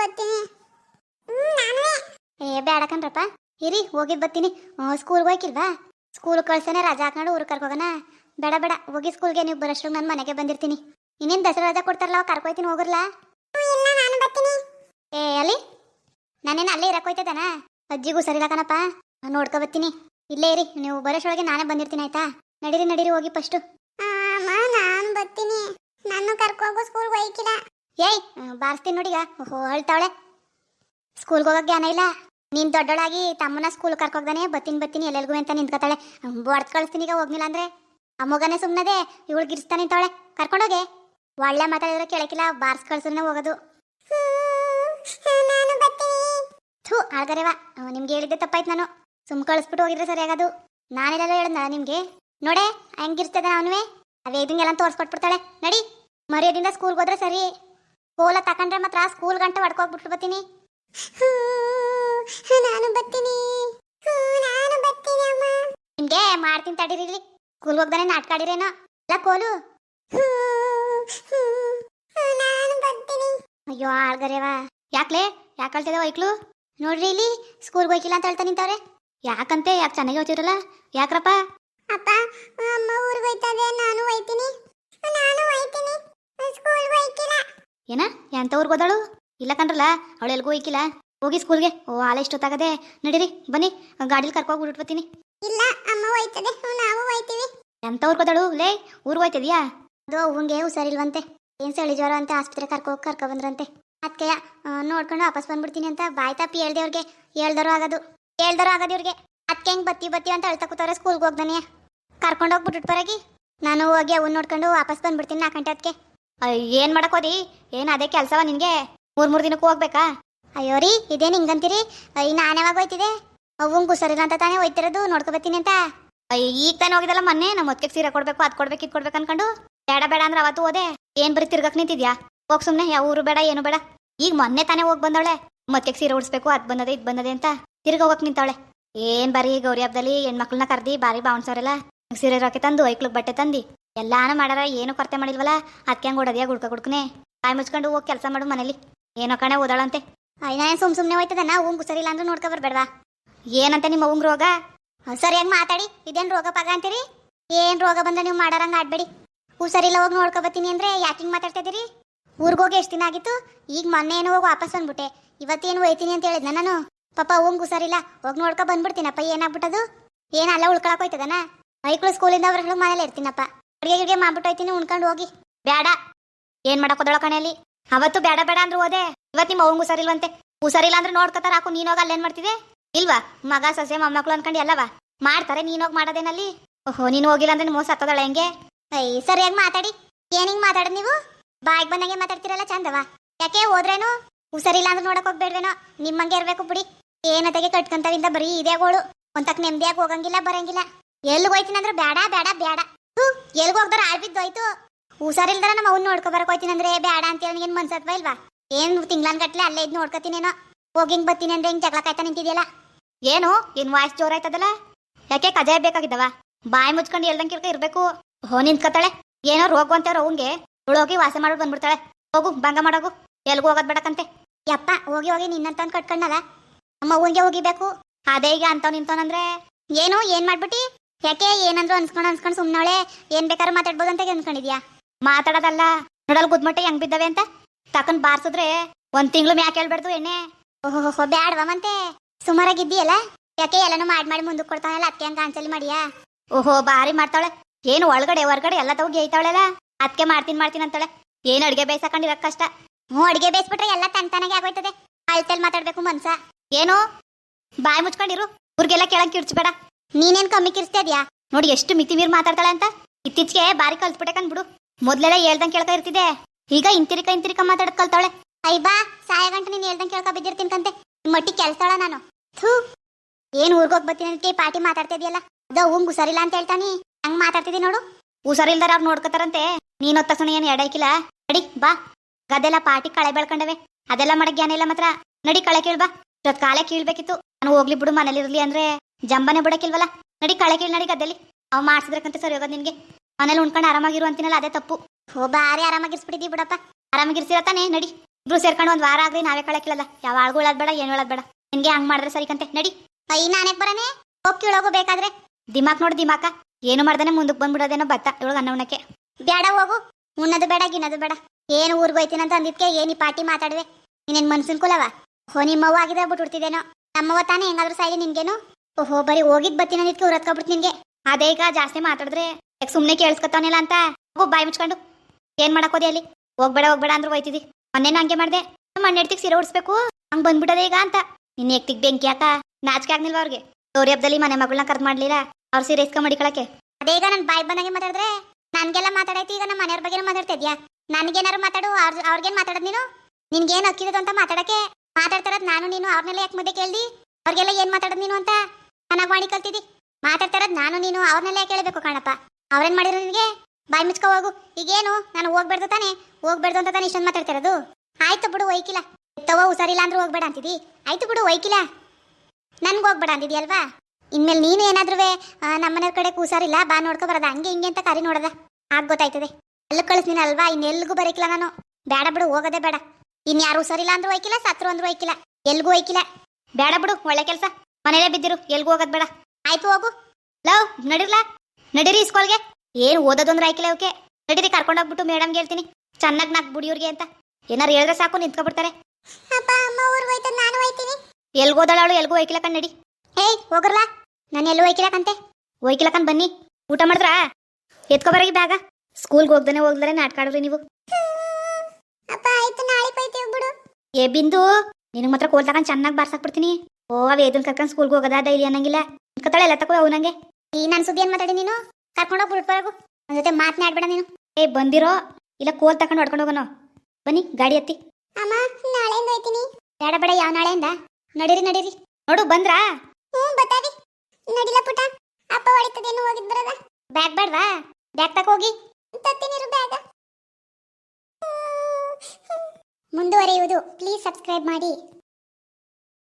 ಬರ್ತೀನಿ. ಏ ಬೇಡ ಕಣ್ರಪ್ಪ. ಇರಿ ಹೋಗಿದ್ ಬರ್ತೀನಿ. ಸ್ಕೂಲ್ಗೆ ಹೋಗಿಲ್ವಾ ಸ್ಕೂಲ್ ಕಳ್ಸನೆ ರಜಾ ಹಾಕೊಂಡು ಊರು ಕರ್ಕೋಗನ ಬೇಡ ಬೇಡ. ಹೋಗಿ ಸ್ಕೂಲ್ಗೆ ನೀವು ಬರೋಷ್ಟು ನಾನು ಮನೆಗೆ ಬಂದಿರ್ತೀನಿ. ಇನ್ನೇನು ದಸರಾ ರಜಾ ಕೊಡ್ತಾರಲ್ಲ ಕರ್ಕೊಯ್ತೀನಿ ಹೋಗಿರ್ಲಾ? ಏ ಅಲ್ಲಿ? ನಾನೇನು ಅಲ್ಲೇ ಇರಕ್ ಹೋಯ್ತದನ ಅಜ್ಜಿಗೂ ಸರಿ ಕಣಪ್ಪ. ನೋಡ್ಕೋ ನೋಡ್ಕೊ ಬರ್ತೀನಿ. ಇಲ್ಲೇ ಇರಿ ನೀವು ಬರೋಷ್ಟೊಳಗೆ ನಾನೇ ಬಂದಿರ್ತೀನಿ ಆಯ್ತಾ? ನಡೀರಿ ನಡೀರಿ ಹೋಗಿ ಫಸ್ಟು ನಾನು ಬರ್ತೀನಿ. ನಾನು ಕರ್ಕೋಗು ಸ್ಕೂಲ್ಗೆ ಹೋಯ್ಕಿಲ್ಲ. ಏಯ್ ಬಾರಿಸ್ತೀನಿ ನೋಡಿಗ ಹೇಳ್ತಾವಳೆ ಸ್ಕೂಲ್ಗೆ ಹೋಗೋ ಜ್ಞಾನ ಇಲ್ಲ. ನೀನ್ ದೊಡ್ಡೋಳಾಗಿ ತಮ್ಮನ ಸ್ಕೂಲ್ ಕರ್ಕೋಗ್ದಾನೆ, ಬತ್ತೀನಿ ಬತ್ತೀನಿ, ಎಲ್ಲೆಲ್ಗೂ ಅಂತ ನಿಂತ್ಕೊತಾಳೆ. ಬಡ್ದು ಕಳಿಸ್ತೀನಿ ಈಗ ಹೋಗ್ನಿಲ್ಲ ಅಂದ್ರೆ. ಸುಮ್ನದೆ ಸುಮ್ಮನದೆ ಇವಳು ಗಿರಿಸ್ತಾನೆ ನಿಂತವಳೆ ಕರ್ಕೊಂಡೋಗೆ. ಒಳ್ಳೆ ಮಾತಾಡಿದ್ರೆ ಕೇಳಕ್ಕಿಲ್ಲ, ಬಾರ್ಸ್ ಕಳ್ಸನೆ ಹೋಗೋದು. ಥೂ ಆಳ್ಗರೇವ ನಿಮ್ಗೆ ಹೇಳಿದ್ದೆ ತಪ್ಪಾಯ್ತು ನಾನು. ಸುಮ್ ಕಳಿಸ್ಬಿಟ್ಟು ಹೋಗಿದ್ರೆ ಸರಿಯಾಗದು. ನಾನೆಲ್ಲ ಹೇಳ್ದ ನಿಮ್ಗೆ. ನೋಡೆ ಹೆಂಗಿರ್ತದ ಅವನುವೆ. ಅವೇ ಇದಂಗೆಲ್ಲ ತೋರ್ಸ್ಕೊಟ್ಬಿಡ್ತಾಳೆ. ನಡಿ. ಮರ್ಯಾದಿಂದ ಸ್ಕೂಲ್ಗೆ ಹೋದ್ರೆ ಸರಿ. ಕೋಲ ತಕೊಂಡ್ರೆ ಮಾತ್ರ ಸ್ಕೂಲ್ ಗಂಟೆ ಹೊಡ್ಕೋಗ್ಬಿಟ್ಟು ಬರ್ತೀನಿ. ನಾನು ಬರ್ತೀನಿ. ನಾನು ಬತ್ತೀನಿ ಅಮ್ಮ. ನಿಮ್ಗೆ ಮಾಡ್ತೀನಿ ತಡೀರಿ ಸ್ಕೂಲ್ ಹೋಗ್ದಾನೆ ನಾಟಕ ಆಡಿರೇನೋ. ಅಲ್ಲ ಕೋಲು. ನಾನು ಬರ್ತೀನಿ. ಅಯ್ಯೋ, ಆಳ್ಗರೇವಾ. ಯಾಕ್ಲೆ? ಯಾಕೆ ಕಳ್ತಿದ ವೈಕ್ಲು ನೋಡ್ರಿ ಇಲ್ಲಿ ಸ್ಕೂಲ್ಗೆ ಹೋಗಿಲ್ಲ ಅಂತ ಹೇಳ್ತಾ ನಿಂತವ್ರೆ. ಯಾಕಂತೆ? ಯಾಕೆ ಚೆನ್ನಾಗಿ ಓದ್ತಿರಲ್ಲ ಯಾಕ್ರಪ್ಪ? ಅಪ್ಪ, ಅಮ್ಮ ಊರಿಗೆ ಹೋಯ್ತದೆ ನಾನು ಹೋಯ್ತೀನಿ. ನಾನು ಹೋಯ್ತೀನಿ. ಸ್ಕೂಲ್ ಹೋಯ್ಕಿಲ್ಲ. ಏನ? ಎಂತ ಊರ್ಗೆ ಹೋದಳು? ಇಲ್ಲ ಕಣ್ರಲ್ಲ ಅವಳು ಎಲ್ಗೂ ಹೋಯ್ಕಿಲ್ಲ. ಹೋಗಿ ಸ್ಕೂಲ್ಗೆ ಓ ಆಲ ಇಷ್ಟೊತ್ತಾಗದೆ. ನಡೀರಿ ಬನ್ನಿ. ಗಾಡಿಲಿ ಕರ್ಕೋಗಿ ಬಿಟ್ಬಿಡ್ತೀನಿ ಇಲ್ಲ ಅಮ್ಮ ಹೋಯ್ತದೆ. ನಾವು ಹೋಯ್ತೀವಿ. ಎಂತ ಊರ್ಗೆ ಹೋದಳು? ಲೇ ಊರಿಗೆ ಹೋಯ್ತಿದ್ಯಾ? ಅದು ಅವಂಗೆ ಹುಷಾರಿಲ್ವಂತೆ. ಏನ್ ಸಳಿ ಜ್ವರ ಅಂತ ಆಸ್ಪತ್ರೆ ಕರ್ಕೊ ಕರ್ಕೊ ಬಂದ್ರಂತೆ ಅದಕ್ಕೆ ನೋಡ್ಕೊಂಡು ವಾಪಸ್ ಬಂದ್ಬಿಡ್ತೀನಿ ಅಂತ ಬಾಯ್ ತಪ್ಪಿ ಹೇಳ್ದೆ ಅವ್ರಿಗೆ ಹೇಳ್ದರು ಆಗೋದು. ಹೇಳ್ದರು ಆಗೋದು ಇವ್ರಿಗೆ. ಅದಕ್ಕೆ ಹೆಂಗ್ ಬತ್ತಿ ಬತ್ತಿ ಅಂತ ಅಳ್ತಾ ಕೂತವ್ರೆ ಸ್ಕೂಲ್ಗೆ ಹೋಗ್ದಾನೆ. ಕರ್ಕೊಂಡು ಹೋಗ್ಬಿಟ್ಟು ಬರಗಿ ನಾನು ಹೋಗಿ ಅವ್ನು ನೋಡ್ಕೊಂಡು ವಾಪಸ್ ಬಂದ್ಬಿಡ್ತೀನಿ ನಾಲ್ಕು ಗಂಟೆ ಅದಕ್ಕೆ ಏನ್ ಮಾಡಕ್ ಹೋದಿ? ಏನ್ ಅದೇ ಕೆಲ್ಸವ ನಿನ್ಗೆ? ಮೂರ್ ಮೂರ್ ದಿನಕ್ಕೂ ಹೋಗ್ಬೇಕಾ? ಅಯ್ಯೋ ರೀ, ಇದೇನ್ ಹಿಂಗಂತೀರಿ? ನಾನು ಯಾವಾಗ ಹೋಯ್ತಿದೆ? ಅವಂಗು ಸರಿಲ್ಲ ಅಂತ ತಾನೇ ಹೋಯ್ತಿರೋದು ನೋಡ್ಕೋಬೇತೀನಿ ಅಂತ. ಈಗ ತಾನೇ ಹೋಗಿದಲ್ಲ ಮೊನ್ನೆ ನಮ್ಮ ಹೊತ್ತಿಗೆ ಸೀರೆ ಕೊಡ್ಬೇಕು, ಅದ್ ಕೊಡ್ಬೇಕು, ಇದ್ ಕೊಡ್ಬೇಕು ಅನ್ಕೊಂಡು? ಬೇಡ ಬೇಡ ಅಂದ್ರೆ ಅವತ್ತು ಹೋದೆ. ಏನ್ ಬರೀ ತಿರ್ಗಕ್ ನಿಂತಿದ್ಯಾ? ಹೋಗ್ ಸುಮ್ನೆ, ಯಾವ ಊರು ಬೇಡ, ಏನು ಬೇಡ. ಈಗ ಮೊನ್ನೆ ತಾನೇ ಹೋಗ್ ಬಂದವಳೆ. ಮತ್ತೆ ಸೀರೆ ಉಡ್ಸ್ಬೇಕು, ಅದ್ ಬಂದದೆ, ಇದ್ ಬಂದದೆ ಅಂತ ತಿರ್ಗ ಹೋಗಕ್ ನಿಂತವಳೆ. ಏನ್ ಬರೀ ಗೌರಿ ಹಬ್ಬದಲ್ಲಿ ಹೆಣ್ಮಕ್ಳನ್ನ ಕರ್ದಿ ಬಾರಿ ಬಾವಣ್ಸವ್ರೆಲ್ಲ ಸೀರೆ ರಾಕಿ ತಂದು, ಐಕ್ಳಿಗೆ ಬಟ್ಟೆ ತಂದಿ. ಎಲ್ಲಾನು ಮಾಡಾರ, ಏನು ಕೊರತೆ ಮಾಡಿಲ್ವಲ್ಲ? ಅದಕ್ಕೆ ಹಂಗೆ ಓಡೋದ್ಯಾ ಗುಡ್ಕ ಗುಡ್ಕನೆ ಬಾಯಿ ಮುಚ್ಕೊಂಡು ಹೋಗಿ ಕೆಲಸ ಮಾಡು ಮನೇಲಿ. ಏನೋ ಕಣೆ ಓದಾಳಂತೆ. ಅಯ್ಯ ಸುಮ್ ಸುಮ್ನೆ ಹೋಯ್ತದ, ನಾ ಹೂಂಗ್ ಸರಿಲ್ಲ ಅಂದ್ರೆ ನೋಡ್ಕೊ ಬರ್ಬೇಡ್ವಾ? ಏನಂತ ನಿಮ್ಮ ಅವಂಗ್ ರೋಗ? ಸರಿಯಾಗಿ ಮಾತಾಡಿ, ಇದೇನು ರೋಗ ಪಾಗ ಅಂತೀರಿ? ಏನ್ ರೋಗ ಬಂದ ನೀವು ಮಾಡಾರಂಗ ಆಡ್ಬೇಡಿ. ಹುಷಾರಿಲ್ಲ ಹೋಗಿ ನೋಡ್ಕೊ ಬರ್ತೀನಿ ಅಂದ್ರೆ ಯಾಕೆ ಹಿಂಗ್ ಮಾತಾಡ್ತಾ ಊರಿಗೆ ಹೋಗಿ ಎಷ್ಟು ದಿನ ಆಗಿತ್ತು? ಈಗ ಮೊನ್ನೆ ಏನೋ ಹೋಗಿ ವಾಪಸ್ ಬಂದ್ಬಿಟ್ಟೆ. ಇವತ್ತೇನು ಹೋಯ್ತೀನಿ ಅಂತ ಹೇಳಿದ್ನ ನಾನು? ಪಾಪ ಹೋಗ್ ಹುಷಾರಿಲ್ಲ ಹೋಗಿ ನೋಡ್ಕೊ ಬಂದ್ಬಿಡ್ತೀನಪ್ಪ, ಏನಾಗ್ಬಿಟ್ಟದು? ಏನಲ್ಲ ಉಳ್ಕೊಳಕ್ ಹೋಯ್ತದನ? ಮೈಕ್ಳು ಸ್ಕೂಲಿಂದ ಅವ್ರ ಮನೇಲಿ ಇರ್ತೀನಪ್ಪ. ಅಡುಗೆ ಗಿಡ್ಗೆ ಮಾಡ್ಬಿಟ್ಟು ಹೋಯ್ತೀನಿ, ಉಣ್ಕೊಂಡು ಹೋಗಿ. ಬೇಡ ಏನ್ ಮಾಡಕ್ ಕಣೆಯಲ್ಲಿ ಅವತ್ತು ಬೇಡ ಬೇಡ ಅಂದ್ರೆ ಹೋದೆ. ಇವತ್ತು ನಿಮ್ಮ ಅವಂಗ ಹುಷಾರಿಲ್ವಂತೆ ಹುಷಾರಿಲ್ಲ ಅಂದ್ರೆ ನೋಡ್ಕೊತಾರ, ಹಾಕು, ನೀನ್ ಹೋಗಿ ಅಲ್ಲೇನ್ ಮಾಡ್ತಿದೆ ಇಲ್ವಾ? ಮಗ, ಸೊಸೆ, ಮೊಮ್ಮಕ್ಳು ಅನ್ಕೊಂಡು ಎಲ್ಲವಾ ಮಾಡ್ತಾರೆ, ನೀನ್ ಹೋಗಿ ಮಾಡೋದೇನಲ್ಲಿ ಓಹೋ, ನೀನು ಹೋಗಿಲ್ಲ ಅಂದ್ರೆ ಮೋಸ ಹತ್ತದಳ ಹೆಂಗೆ? ಐ ಸರಿಯಾಗಿ ಮಾತಾಡಿ. ಏನಿಂಗ್ ಮಾತಾಡದ್ ನೀವು? ಬಾಯ್ ಬಂದಂಗೆ ಮಾತಾಡ್ತಿರಲ್ಲ, ಚಂದವ? ಯಾಕೆ ಹೋದ್ರೇನು? ಹುಷಾರಿಲ್ಲ ಅಂದ್ರೆ ನೋಡಕ್ ಹೋಗ್ಬೇಡ್ವೇನೋ? ನಿಮ್ಮಂಗೆ ಇರ್ಬೇಕು ಬಿಡಿ. ಏನತೆಗೆ ಕಟ್ಕೊಂತವಿಂದ ಬರೀ ಇದೇ ಗೋಳು. ಒಂತಕ್ ನೆಮ್ಮದಿಯಾಗಿ ಹೋಗಂಗಿಲ್ಲ, ಬರಂಗಿಲ್ಲ. ಎಲ್ಲಿ ಹೋಯ್ತೀನಿ ಬೇಡ ಬೇಡ ಬೇಡ ಎಲ್ಗ್ ಹೋಗ್ದಾರ ಆಳ್ಬಿದ್ದೋಯ್ತು ಹುಷಾರಿಲ್ದಾರ ನಮ್ಮ ಅವ್ನ ನೋಡ್ಕೊ ಬರಕ್ ಹೋಯ್ತೀನಿ ಅಂದ್ರೆ ಬೇಡ ಅಂತ ಹೇಳಿ ಏನ್ ಮನ್ಸತ್ವ ಇಲ್ವಾ? ಏನ್ ತಿಂಗ್ಳನ್ ಗಟ್ಲೆ ಅಲ್ಲೇ ಇದ್ ನೋಡ್ಕೊತೀನೇನೋ ಹೋಗಿ ಹಿಂಗ್ ಬರ್ತೀನಿ ಅಂದ್ರೆ ಹಿಂಗ್ ಜಗಳ ಕಾಯ್ತಾ ನಿಂತಿದ್ಯಲ್ಲ? ಏನು? ಏನ್ ವಾಯ್ಸ್ ಜೋರ್ ಆಯ್ತದಲ್ಲ? ಯಾಕೆ, ಕಜಾಯ ಬೇಕಾಗಿದ್ದವ? ಬಾಯಿ ಮುಚ್ಕೊಂಡು ಎಲ್ದಂಗ್ ಕಿರ್ಕ ಇರ್ಬೇಕು. ಹೋ ನಿಂತ್ಕತಾಳೆ ಏನೋ ರೋಗ ಅಂತ ಅವಂಗೆ ಹೋಗಿ ವಾಸ ಮಾಡೋದು ಬಂದ್ಬಿಡ್ತಾಳೆ. ಹೋಗು, ಭಂಗ ಮಾಡೋಗು. ಎಲ್ಗೂ ಹೋಗೋದ್ ಬೇಡಕಂತೆ. ಯಪ್ಪ, ಹೋಗಿ ಹೋಗಿ ನಿನ್ನಂತ ಕಟ್ಕೊಂಡಲ್ಲ? ನಮ್ಮ ಅವ್ವನ್ಗೆ ಹೋಗಿಬೇಕು. ಅದೇ ಈಗ ಅಂತವ್ ನಿಂತವನಂದ್ರೆ ಏನು, ಏನ್ ಮಾಡ್ಬಿಟ್ಟಿ? ಯಾಕೆ ಏನಂದ್ರು ಅನ್ಸ್ಕೊಂಡು ಅನ್ಸ್ಕೊಂಡು ಸುಮ್ನವಳೆ ಏನ್ ಬೇಕಾದ್ರೂ ಮಾತಾಡ್ಬೋದು ಅಂತ ಅನ್ಕೊಂಡಿದ್ಯಾ ಮಾತಾಡೋದಲ್ಲ. ನೋಡಲ್ ಗುದ್ಮಟ್ಟೆ ಹೆಂಗ್ ಬಿದ್ದಾವೆ ಅಂತ? ತಕೊಂಡ್ ಬಾರ್ಸಿದ್ರೆ ಒಂದ್ ತಿಂಗಳು ಮ್ಯಾಕ್ ಹೇಳ್ಬಾರ್ದು ಎಣ್ಣೆ. ಓಹೋ ಬ್ಯಾಡ್ವಾ ಮತ್ತೆ? ಸುಮಾರಾಗಿದ್ದೀಯಲ್ಲ? ಯಾಕೆ ಎಲ್ಲಾನು ಮಾಡಿ ಮಾಡಿ ಮುಂದಕ್ಕೆ ಕೊಡ್ತಾವಲ್ಲ ಅದಕ್ಕೆ ಹಂಗ ಆಂಚಲಿ ಮಾಡಿಯಾ? ಓಹೋ ಬಾರಿ ಮಾಡ್ತಾಳೆ ಏನು ಒಳಗಡೆ, ಹೊರಗಡೆ ಎಲ್ಲ ತಗೋ ಗೇಯ್ತಾವಳೆಲ್ಲ? ಅದಕ್ಕೆ ಮಾಡ್ತೀನಿ ಮಾಡ್ತೀನಿ ಅಂತಾಳೆ. ಏನು ಅಡಿಗೆ ಬೇಯಿಸಕೊಂಡಿರಕ್ ಕಷ್ಟ? ಹ್ಞೂ, ಅಡಿಗೆ ಬೇಯಿಸ್ಬಿಟ್ರೆ ಎಲ್ಲ ತನ್ ತನಗೆ ಆಗೋಯ್ತದೆ. ಅಲ್ತಲ್ಲಿ ಮಾತಾಡ್ಬೇಕು ಮನ್ಸ. ಏನು? ಬಾಯಿ ಮುಚ್ಕೊಂಡಿರು? ಊರಿಗೆಲ್ಲ ಕೆಳಗೆ ಕಿರ್ಚ್ಬೇಡ. ನೀನೇನ್ ಕಮ್ಮಿ ಕಿರ್ಸ್ತಾ ಇದ್ಯಾ? ನೋಡಿ ಎಷ್ಟು ಮಿತಿ ಮೀರ್ ಮಾತಾಡ್ತಾಳೆ ಅಂತ. ಇತ್ತೀಚೆಗೆ ಬಾರಿ ಕಲ್ತ್ಬಿಟ್ಟೆ ಬಿಡು ಮೊದ್ಲೆಲ್ಲ ಹೇಳ್ದಂಗ್ ಕೇಳ್ತಾ ಇರ್ತಿದೆ ಈಗ ಇಂತಿರಿಕ ಇಂತಿರಿಕ ಮಾತಾಡಕ್ ಕಲ್ತಾಳೆ ಐ ಬಾ ಸಾಯ ಗಂಟ ನೀನ್ ಹೇಳ್ದಂಗ್ ಕೇಳ್ಕೊ ಬಿದ್ದಿರ್ತೀನಿ ಕಂತೆ. ಮಟ್ಟಿ ಕೆಲ್ಸಾಳ ನಾನು. ಥೂ. ಏನ್ ಊರ್ಗೋಗ್ ಬರ್ತೀನಿ ಅಂತ ಪಾಟಿ ಮಾತಾಡ್ತಾ ಇದೆಯಲ್ಲ? ಅದ ಹೂಂಗ್ ಹುಷಾರಿಲ್ಲ ಅಂತ ಹೇಳ್ತಾನಿ ಹಂಗ್ ಮಾತಾಡ್ತಿದಿ ನೋಡು. ಹುಷಾರಿಲ್ದಾರ ಅವ್ರು ನೋಡ್ಕೊತಾರಂತೆ? ನೀನ್ ತಕ್ಷಣ ಏನ್ ಎಡೈಕಿಲ್ಲ ನಡಿ ಬಾ. ಗದೆಲ್ಲ ಪಾರ್ಟಿ ಕಳೆ ಬೆಳ್ಕೊಂಡವೆ. ಅದೆಲ್ಲ ಮಾಡಕ್ ಜ್ಞಾನ ಇಲ್ಲ ಮಾತ್ರ. ನಡಿ ಕಳೆ ಕೇಳ್ಬಾ ಇವತ್ ಕಾಳೆ ಕೀಳ್ಬೇಕಿತ್ತು. ನಾನು ಹೋಗ್ಲಿ ಬಿಡು ಮನೇಲಿರ್ಲಿ ಅಂದ್ರೆ. ಜಂಬನೆ ಬಿಡಕ್ಕಿಲ್ವಲ್ಲ? ನಡಿ ಕಳೆ ಕೀಳ್ ನಡಿ ಗದ್ದಲ್ಲಿ ಅವ್ ಮಾಡ್ಸಿದ್ರಕ್ಕಂತ ಸರಿ ಹೋಗೋದು ನಿನ್ಗೆ. ಮನೇಲಿ ಉಣ್ಕೊಂಡು ಆರಾಮಾಗಿರು ಅಂತೀನಲ್ಲ ಅದೇ ತಪ್ಪು. ಹೋ ಬಾರಿ ಆರಾಮಾಗಿರ್ಸ್ಬಿಟ್ಟಿದಿ ಬಿಡಪ್ಪ. ಆರಾಮಾಗಿರ್ಸಿರತ್ತಾನೆ ನಡಿ. ಇಬ್ರು ಸೇರ್ಕೊಂಡು ಒಂದ್ ವಾರ ಆಗ್ಲಿ ನಾವೇ ಕಳಕಿಲ್ಲಲ್ಲ ಯಾವ ಆಳ್ಗೂ ಬೇಡ, ಏನು ಹೇಳೋದ್ ಬೇಡ. ನಿನ್ಗೆ ಹಂಗ್ ಮಾಡಿದ್ರೆ ಸರಿಕಂತೆ ನಡಿ. ಅಯ್ಯ, ನಾನೇ ಬರನೆ? ಹೋಗಿ ಕೇಳೋಗು ಬೇಕಾದ್ರೆ. ದಿಮಾಕ್ ನೋಡು ದಿಮಾಕ. ಏನು ಮಾಡ್ದಾನೆ ಮುಂದಕ್ಕೆ ಬಂದ್ಬಿಡೋದೇನೋ ಬತ್ತ ಇವಳು ಅನ್ನ ಬೇಡ ಹೋಗು. ಉಣ್ಣದು ಬೇಡ ಗಿನ್ನದು ಬೇಡ. ಏನು ಊರ್ ಅಂತ ಅಂದಿದ್ಕೆ ಏನ್ ಈ ಪಾರ್ಟಿ ಮಾತಾಡುವೆ ನೀನೇನು ಮನ್ಸಿನ ಕುಲವ? ಹೋ, ನಿಮ್ಮವ್ವ ಆಗಿದೆ ಬಿಟ್ಬಿಡ್ತಿದ್ದೇನೋ? ನಮ್ಮವ್ವ ತಾನೇ, ಹೆಂಗಾದ್ರೂ ಸಾಯಿ ನಿನ್ಗೇನು? ಓಹೋ, ಬರೀ ಹೋಗಿದ್ ಬತ್ತೀನಿ ಅಂದಿದ್ಕೆ ಉರತ್ಕೊಬಿಡ್ತು ನಿನ್ಗೆ. ಅದೇ ಈಗ ಜಾಸ್ತಿ ಮಾತಾಡಿದ್ರೆ ಯಾಕೆ ಸುಮ್ಮನೆ ಕೇಳಿಸ್ಕೊತಾವನಿಲ್ಲ ಅಂತ? ಹೋಗು, ಬಾಯಿ ಮುಚ್ಕೊಂಡು. ಏನ್ ಮಾಡಕ್ ಹೋದೆ ಅಲ್ಲಿ? ಹೋಗ್ಬೇಡ ಹೋಗ್ಬೇಡ ಅಂದ್ರು ಹೋಯ್ತಿದಿ ಮೊನ್ನೆ ಹಂಗೆ ಮಾಡ್ದೆ. ಅಣ್ಣೆಡ್ತಿಗೆ ಸೀರೆ ಉಡ್ಸ್ಬೇಕು? ಹಂಗ್ ಬಂದ್ಬಿಟ್ಟದೆ ಈಗ ಅಂತ. ನಿನ್ನ ಎಕ್ತಿಗ್ ಬೆಂಕಿ ಯಾಕ ನಾಚಿಕೆ ಆಗ್ನಿಲ್ವ ಅವ್ರಿಗೆ? ಗೌರಿ ಹಬ್ಬದಲ್ಲಿ ಮನೆ ಮಗಳನ್ನ ಕರ್ದ್ ಮಾಡ್ಲಿಲ್ಲ. ಅವ್ರ ಸೀರೆ ಇಸ್ಕೊಂಡ್ ಮಡಿಕೊಳಕ್ಕೆ. ಅದೇ ಈಗ ನನ್ ಬಾಯ್ ಬಂದಂಗೆ ಮಾತಾಡಿದ್ರೆ ನನ್ಗೆಲ್ಲ ಮಾತಾಡೈತಿ ಈಗ ನಮ್ಮ ಮನೆಯವ್ರ ಬಗ್ಗೆ ಮಾತಾಡ್ತಿದ್ಯಾ ನನ್ಗೇನಾರು ಮಾತಾಡು, ಅವ್ರ ಅವ್ರಿಗೇನ್ ಮಾತಾಡದ್ ನೀನು? ನಿನ್ಗೇನು ಅಕ್ಕಿರೋದು ಅಂತ ಮಾತಾಡಕ್ಕೆ? ಮಾತಾಡ್ತಾರದ್ ನಾನು, ನೀನು ಅವ್ರನ್ನೆಲ್ಲ ಯಾಕೆ ಮಧ್ಯೆ ಕೇಳ್ದಿ? ಅವ್ರಿಗೆಲ್ಲ ಏನ್ ಮಾತಾಡದ್ ನೀನು ಅಂತ? ಚೆನ್ನಾಗ್ ಮಾಡಿ ಕಲ್ತಿದ್ದಿ ಮಾತಾಡ್ತಾರದ್ ನಾನು ನೀನು ಅವ್ರನ್ನೆಲ್ಲ ಕೇಳಬೇಕು ಕಾಣಪ್ಪ? ಅವ್ರೇನ್ ಮಾಡಿದ್ರು ನಿನಗೆ? ಬಾಯಿ ಮುಚ್ಕೋ ಹೋಗು. ಈಗೇನು? ನಾನು ಹೋಗ್ಬಾರ್ದು ತಾನೆ? ಹೋಗ್ಬಾರ್ದು ಅಂತ ತಾನೆ ಇಷ್ಟೊಂದು ಮಾತಾಡ್ತಿರೋದು? ಆಯ್ತು ಬಿಡು ಒಯ್ಕಿಲ್ಲ ಎತ್ತವ ಹುಷಾರಿಲ್ಲ ಅಂದ್ರೆ ಹೋಗ್ಬೇಡ ಅಂತಿದಿ. ಆಯ್ತು ಬಿಡು ಒಯ್ಕಿಲ್ಲ ನನ್ಗೆ ಹೋಗ್ಬೇಡ ಅಂದಿದ್ಯಲ್ವಾ ಇನ್ಮೇಲೆ ನೀನು ಏನಾದ್ರೂ ನಮ್ಮನೆಯವ್ರ ಕಡೆ ಹುಷಾರಿಲ್ಲ ಬಾ ನೋಡ್ಕೊ ಬರೋದ. ಹಂಗೆ ಹಿಂಗೆ ಅಂತ ಕರಿ ನೋಡದ. ಆಗ ಗೊತ್ತಾಯ್ತದೆ. ಅಲ್ಲಿ ಕಳಿಸ್ತೀನಿ ಅಲ್ವಾ? ಇನ್ನೆಲ್ಗೂ ಬರಕಿಲ್ಲ ನಾನು. ಬೇಡ ಬಿಡು, ಹೋಗೋದೇ ಬೇಡ. ಇನ್ ಯಾರು ಹುಷಾರಿಲ್ಲ ಅಂದ್ರೂ ಒಯ್ಕಿಲ್ಲ ಸತ್ರು ಅಂದ್ರೂ ಒಯ್ಕಿಲ್ಲ ಎಲ್ಗೂ ಒಯ್ಕಿಲ್ಲ ಬೇಡ ಬಿಡು, ಒಳ್ಳೆ ಕೆಲಸ. ಮನೇಲೇ ಬಿದ್ದಿರು ಎಲ್ಗೂ ಹೋಗೋದ್ ಬೇಡ. ಆಯ್ತು ಹೋಗು. ಲವ್ ನಡಿರ್ಲಾ? ನಡಿರಿ ಸ್ಕೂಲ್ಗೆ. ಏನು ಓದೋದೊಂದ್ರೆ ಆಯ್ಕಿಲ್ಲ ಅವಕ್ಕೆ ನಡೀರಿ ಕರ್ಕೊಂಡೋಗ್ಬಿಟ್ಟು ಮೇಡಮ್ಗೆ ಹೇಳ್ತೀನಿ. ಚೆನ್ನಾಗಿ ನಾಕ್ ಬುಡಿಯವ್ರಿಗೆ ಅಂತ. ಏನಾರು ಹೇಳಿದ್ರೆ ಸಾಕು ನಿಂತ್ಕೊಬಿಡ್ತಾರೆ. ಹೋಯ್ತೀನಿ. ಎಲ್ಗ್ ಕಣ್ ನಡಿ. ಹೇಯ್ ಹೋಗರ್ಲಾ? ನಾನು ಎಲ್ಲೂ ಹೋಯ್ಕಿಲ್ಲ ಕಂತೆ. ಹೋಯ್ಕಿಲ್ಲ ಕಣ್ ಬನ್ನಿ. ಊಟ ಮಾಡಿದ್ರಾ? ಎತ್ಕೊಬರಗಿ ಬ್ಯಾಗ. ಸ್ಕೂಲ್ಗೆ ಹೋಗ್ದಾನೆ ಹೋಗ್ದಾರೆ ನಾಟಕ ಆಡಿದ್ರಿ ನೀವು. ಅಪ್ಪ ಆಯ್ತು ನಾಳೆ ಬೈತೀವಿ ಬಿಡು. ಏ ಬಿಂದು ನಿನಗೆ ಮಾತ್ರ ಕೋಲ್ ಚೆನ್ನಾಗ್ ಚೆನ್ನಾಗಿ ಬಾರ್ಸಾಕ್ ಬಿಡ್ತೀನಿ ಅವ ವೇದನ್ ಕರ್ಕೊಂಡ್ ಸ್ಕೂಲ್ಗೆ ಹೋಗದ ಡೈಲಿ ಅನ್ನಂಗಿಲ್ಲ? ಕತ್ತಳೆ ಎಲ್ಲ ತಕೋ ಅವನಂಗೆ ಈ ನಾನು ಸುದ್ದಿ ಏನ್ ಮಾತಾಡಿ ನೀನು? ಕರ್ಕೊಂಡೋಗಿ ಬಿಡ್ಬಾರ್ಗು ನನ್ನ ಜೊತೆ ಮಾತನಾಡ್ಬೇಡ ನೀನು. ಏ ಬಂದಿರೋ? ಇಲ್ಲ ಕೋಲ್ ತಕೊಂಡು ಹೊಡ್ಕೊಂಡು ಹೋಗೋನು? ಬನ್ನಿ ಗಾಡಿ ಹತ್ತಿ. ಅಮ್ಮ ನಾಳೆಯಿಂದ ಹೋಯ್ತೀನಿ. ಬೇಡ ಬೇಡ ಯಾವ ನಾಳೆಯಿಂದ? ನಡೀರಿ ನಡೀರಿ. ನೋಡು ಬಂದ್ರಾ? ಹ್ಞೂ ಬತ್ತಾರಿ ನಡಿಲ ಪುಟ. ಅಪ್ಪ ಹೊಡಿತದೇನು ಹೋಗಿದ್ ಬರದ. ಬ್ಯಾಗ್ ಬೇಡವಾ? ಬ್ಯಾಗ್ ತಕ ಹೋಗಿ. ತತ್ತೀನಿರು ಬ್ಯಾಗ. ಮುಂದುವರಿಯುವುದು. ಪ್ಲೀಸ್ ಸಬ್ಸ್ಕ್ರೈಬ್ ಮಾಡಿ.